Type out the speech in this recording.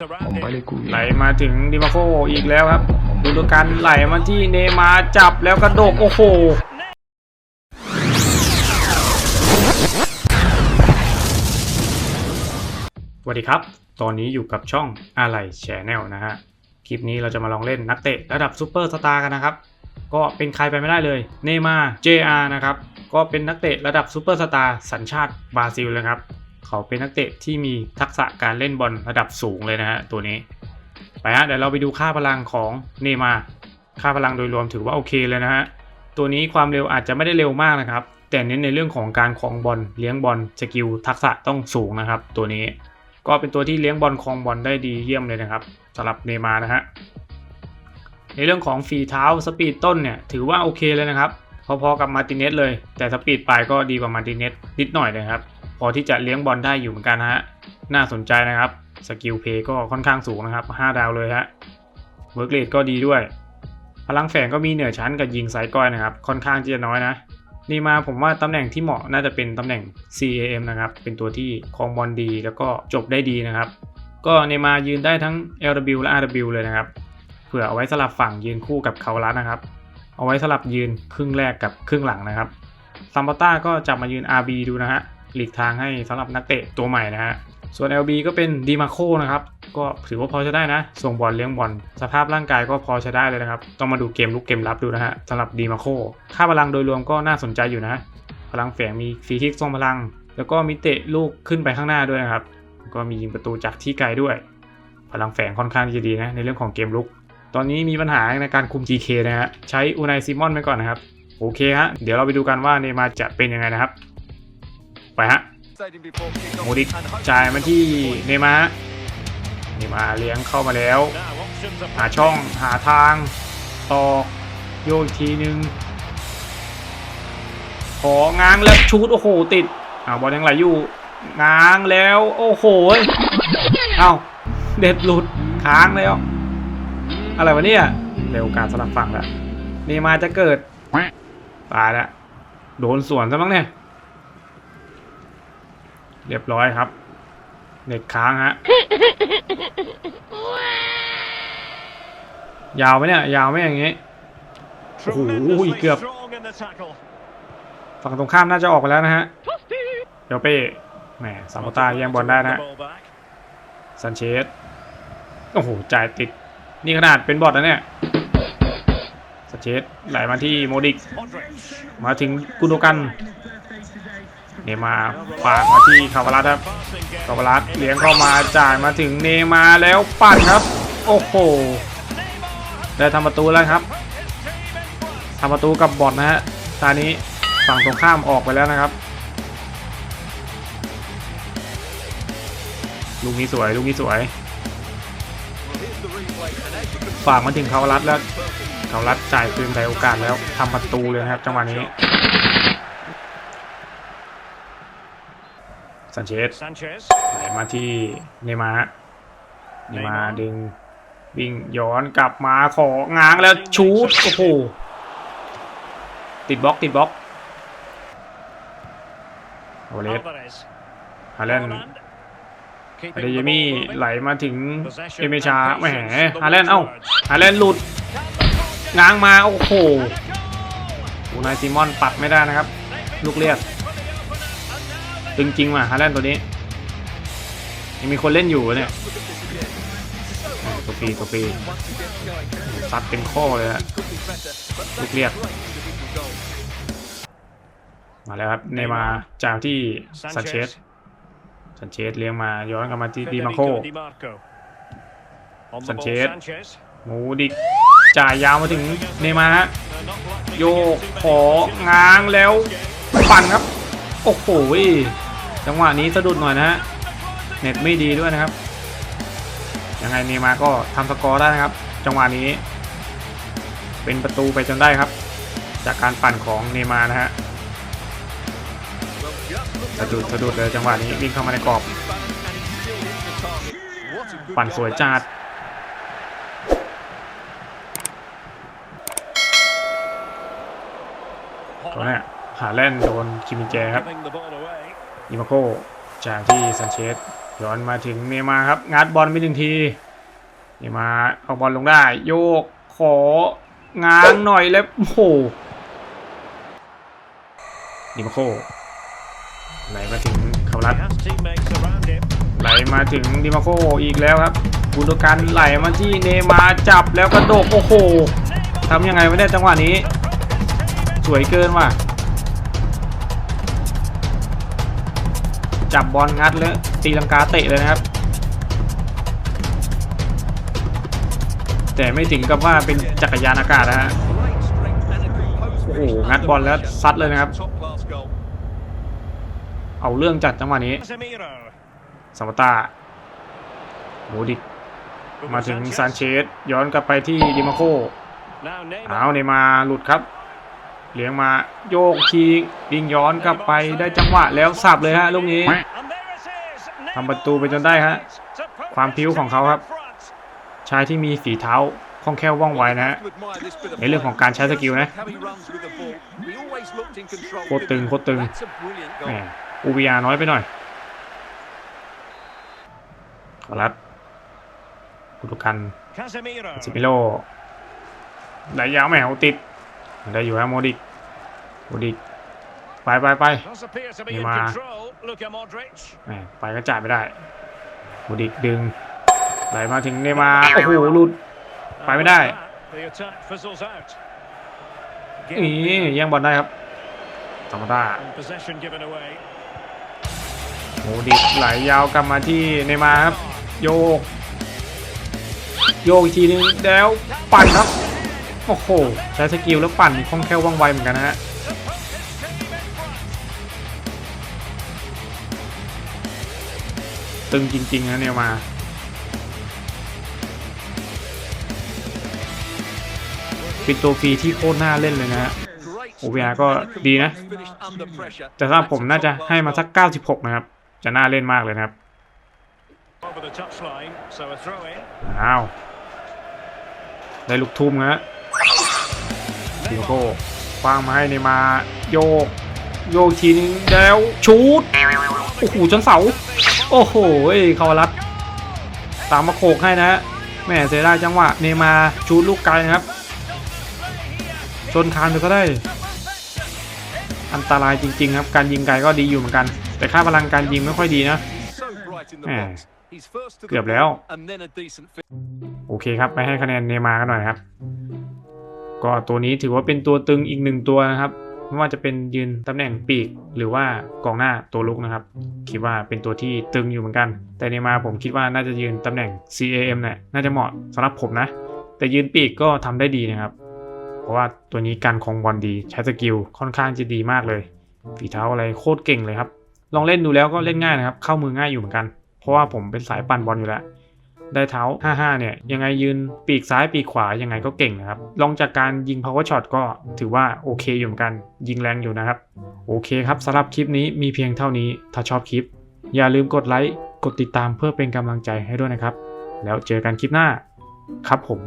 ผมไปเลยกูไหลมาถึงดิมาโคอีกแล้วครับดูดูกันไหลมาที่เนมาจับแล้วกระโดกโอ้โหสวัสดีครับ ตอนนี้อยู่กับช่องอะไรแชแนลนะฮะ คลิปนี้เราจะมาลองเล่นนักเตะระดับซูเปอร์สตาร์กันนะครับ ก็เป็นใครไปไม่ได้เลยเนมาร์ JR นะครับ ก็เป็นนักเตะระดับซูเปอร์สตาร์สัญชาติบราซิลเลยครับ เขาเป็นนักเตะที่มีทักษะการเล่นบอลระดับสูงเลยนะฮะตัวนี้ ไปฮะเดี๋ยวเราไปดูค่าพลังของเนมาค่าพลังโดยรวมถือว่าโอเคเลยนะฮะตัวนี้ความเร็วอาจจะไม่ได้เร็วมากนะครับ แต่เน้นในเรื่องของการครองบอลเลี้ยงบอลสกิลทักษะต้องสูงนะครับ ตัวนี้ก็เป็นตัวที่เลี้ยงบอลครองบอลได้ดีเยี่ยมเลยนะครับสำหรับเนมานะฮะในเรื่องของฝีเท้าสปีดต้นเนี่ยถือว่าโอเคเลยนะครับพอๆกับมาติเนสเลย แต่สปีดปลายก็ดีกว่ามาติเนสนิดหน่อยนะครับ พอที่จะเลี้ยงบอลได้อยู่เหมือนกันนะฮะ น่าสนใจนะครับ สกิลเพย์ก็ค่อนข้างสูงนะครับ 5 ดาวเลยฮะ เวิร์กเรทก็ดีด้วย พลังแฝงก็มีเหนือชั้นกับยิงไซด์ก้อยนะครับ ค่อนข้างที่จะน้อยนะ นี่มาผมว่าตำแหน่งที่เหมาะน่าจะเป็นตำแหน่ง CAM นะครับ เป็นตัวที่ครองบอลดี แล้วก็จบได้ดีนะครับ ก็เนมายืนได้ทั้ง LW และ RW เลยนะครับ เผื่อเอาไว้สลับฝั่งยืนคู่กับคาวรัสนะครับ เอาไว้สลับยืนครึ่งแรกกับครึ่งหลังนะครับซัมปาต้าก็จับมายืน RB ดูนะฮะ หลีกทางให้สำหรับนักเตะตัวใหม่นะฮะส่วน LB ก็เป็นดีมาโคนะครับก็ถือว่าพอใช้ได้นะ ส่งบอลเลี้ยงบอลสภาพร่างกายก็พอใช้ได้เลยนะครับ ต้องมาดูเกมลุกเกมรับดูนะฮะสำหรับดีมาโคค่าพลังโดยรวมก็น่าสนใจอยู่นะ พลังแฝงมีฟรีคิกทรงพลัง แล้วก็มีเตะลูกขึ้นไปข้างหน้าด้วยนะครับ ก็มียิงประตูจากที่ไกลด้วย พลังแฝงค่อนข้างจะดีนะในเรื่องของเกมลุก ตอนนี้มีปัญหาในการคุม GK นะฮะใช้อูไนซิมอนไปก่อนนะครับโอเคฮะเดี๋ยวเราไปดูกันว่าเนมาจะเป็นยังไงนะครับ ไปฮะโมดิกจ่ายมาที่เนมาเนมาเลี้ยงเข้ามาแล้ว หาช่องหาทางต่อโยกอีกทีนึง ของ้างแล้วชูดโอ้โหติดอาบอลยังไหลอยู่ง้างแล้วโอ้โหเอ้าเด็ดหลุดค้างแล้วอะไรวะเนี่ยเร็วการสลับฝั่งแล้วเนมาจะเกิดตายแล้วโดนสวนซะมั้งเนี่ย เรียบร้อยครับ เน็ตค้างฮะ ยาวไหมเนี่ย ยาวไหมอย่างงี้ โอ้โหเกือบ ฝั่งตรงข้ามน่าจะออกไปแล้วนะฮะ เดี๋ยวเป้แหมสามตาแย่งบอลได้นะฮะซันเชส โอ้โห จ่ายติด นี่ขนาดเป็นบอทนะเนี่ยซันเชสไหลมาที่โมดิก มาถึงกุนโดกัน เนมาร์ฝากมาที่คาวารัสครับคาวารัสเลี้ยงเข้ามาจ่ายมาถึงเนมาแล้วปั่นครับ โอ้โหได้ทำประตูแล้วครับทำประตูกับบอทนะฮะตอนนี้ฝั่งตรงข้ามออกไปแล้วนะครับ ลูกนี้สวยลูกนี้สวยฝากมาถึงคาวารัสแล้วคาวารัสจ่ายคืนในโอกาสแล้วทำประตูเลยนะครับจังหวะนี้ ซันเชส Sanchez. ไหลมาที่เนย์มาร์ฮะเนย์มาร์ดึงวิ่งย้อนกลับมาของ้างแล้วชูดโอ้โหติดบล็อกติดบล็อกโอเลส Alvarez. ฮาเลนด์ Haaland. อ Keeping เดย the มี่ ball moving. ไหลมาถึง Possession เอเมชา and แหม patience, the ฮาเลนด์เอ้า words. ฮาเลนด์หลุดง้างมาโอ้โหอูนายซิมอนปัดไม่ได้นะครับ ลูกเรียก ตึงจริงว่ะฮาเลนด์ตัวนี้ ยังมีคนเล่นอยู่เนี่ยโอ้ตัวปีตัวปีซัดเป็นข้อเลยฮะลูกเรียก มาแล้วครับ เนย์มาร์จากที่ซันเชส Sanchez. ซันเชสเลี้ยงมาย้อนกลับมาที่ดีมาโค Federico Di Marco. On the ball, Sanchez. Sanchez. หมูดิกจ่ายยาวมาถึงเนย์มาร์ฮะ They're not blocking โยก too ขอ much. ง้างแล้วปั่นครับ โอ้โห จังหวะนี้สะดุดหน่อยนะฮะเน็ตไม่ดีด้วยนะครับยังไงเนมาก็ทำสกอร์ได้นะครับ จังหวะนี้ เป็นประตูไปจนได้ครับ จากการปั่นของเนมานะฮะสะดุดสะดุดเลยจังหวะนี้วิ่งเข้ามาในกรอบ ปั่นสวยจัดตัวเนี้ยหาแล่นโดนคิมินแจครับ Giving the ball away. ดิมาโคจากที่ซันเชสย้อนมาถึงเนมาครับ งัดบอลไปหนึ่งทีเนมาเอาบอลลงได้ โยกของ้างหน่อยแล้วโอ้โหดิมาโคไหลมาถึงเขารัดไหลมาถึงดิมาโคอีกแล้วครับกุนโดกันไหลมาที่เนมาจับแล้วกระโดดโอ้โหทำยังไงไม่ได้จังหวะนี้ สวยเกินว่ะ จับบอลงัดแล้วตีลังกาเตะเลยนะครับ แต่ไม่ถึงกับว่าเป็นจักรยานอากาศนะฮะโอ้โหงัดบอลแล้วซัดเลยนะครับ เอาเรื่องจัดจังหวะนี้สมตาโมดิกมาถึงซานเชสย้อนกลับไปที่ดิมาโคเอาเนย์มาหลุดครับ เลี้ยงมาโยกทียิงย้อนกลับไปได้จังหวะแล้วสับเลยฮะลูกนี้ And there it is. ทำประตูไปจนได้ฮะความพริ้วของเขาครับ ชายที่มีฝีเท้าคล่องแคล่วว่องไวนะฮะในเรื่องของการใช้สกิลนะโคตรตึงโคตรตึงแหมอูบีอาน้อยไปหน่อยขอรับกุตุกัน Casemiro. ซิมิโลไหลยาวแหมวติด ได้อยู่ฮะโมดิกโมดิกไปไปไป Does appear to be in Neymar. control. Luka Modric. แหมไปก็จ่ายไม่ได้โมดิกดึงไหลมาถึงเนย์มาร์โอ้โหหลุด And Phải with đây. that, The attack fizzles out. นี่แย่งบอลได้ครับธรรมดา And possession given away. โมดิกไหลยาวกลับมาที่เนย์มาร์ครับโยกโยกอีกทีนึงแล้วปั่นครับ โอ้โห ใช้สกิลแล้วปั่นคล่องแคล่วว่องไวเหมือนกันนะฮะตึงจริงๆนะเนี่ยมาเป็นตัวฟรีที่โคตรน่าเล่นเลยนะฮะ OVR ก็ดีนะ แต่สำหรับผมน่าจะให้มาสัก 96 นะครับ จะน่าเล่นมากเลยนะครับ Over the touchline. So a throw in. อ้าว ได้ลูกทุ่มฮะ ดิโก้คว้างมาให้เนมาโยก โยกทีนึงแล้วชูดโอ้โหจนเสา โอ้โหเขารัดตามมาโขกให้นะแม่เสียไดายจังหวะเนมาชูดลูกไกลนะครับ ชนคานไปก็ได้ อันตรายจริง ๆ ครับ การยิงไกลก็ดีอยู่เหมือนกัน แต่ค่าพลังการยิงไม่ค่อยดีนะเกือบแล้ว โอเคครับ ไปให้คะแนนเนมากันหน่อยครับ ก็ตัวนี้ถือว่าเป็นตัวตึงอีกหนึ่งตัวนะครับ ไม่ว่าจะเป็นยืนตำแหน่งปีก หรือว่ากองหน้าตัวลุกนะครับ คิดว่าเป็นตัวที่ตึงอยู่เหมือนกัน แต่เนมาผมคิดว่าน่าจะยืนตำแหน่ง CAM เนี่ยน่าจะเหมาะสำหรับผมนะ แต่ยืนปีกก็ทำได้ดีนะครับ เพราะว่าตัวนี้การคองบอลดีใช้สกิลค่อนข้างจะดีมากเลย ฝีเท้าอะไรโคตรเก่งเลยครับลองเล่นดูแล้วก็เล่นง่ายนะครับ เข้ามือง่ายอยู่เหมือนกัน เพราะว่าผมเป็นสายปั่นบอลอยู่แล้ว ได้เท้า 55 เนี่ย ยังไงยืนปีกซ้ายปีกขวายังไงก็เก่งนะครับ ลองจากการยิง power shot ก็ถือว่าโอเคอยู่เหมือนกัน ยิงแรงอยู่นะครับ โอเคครับสำหรับคลิปนี้มีเพียงเท่านี้ ถ้าชอบคลิป อย่าลืมกดไลค์ กดติดตามเพื่อเป็นกำลังใจให้ด้วยนะครับ แล้วเจอกันคลิปหน้า ครับผม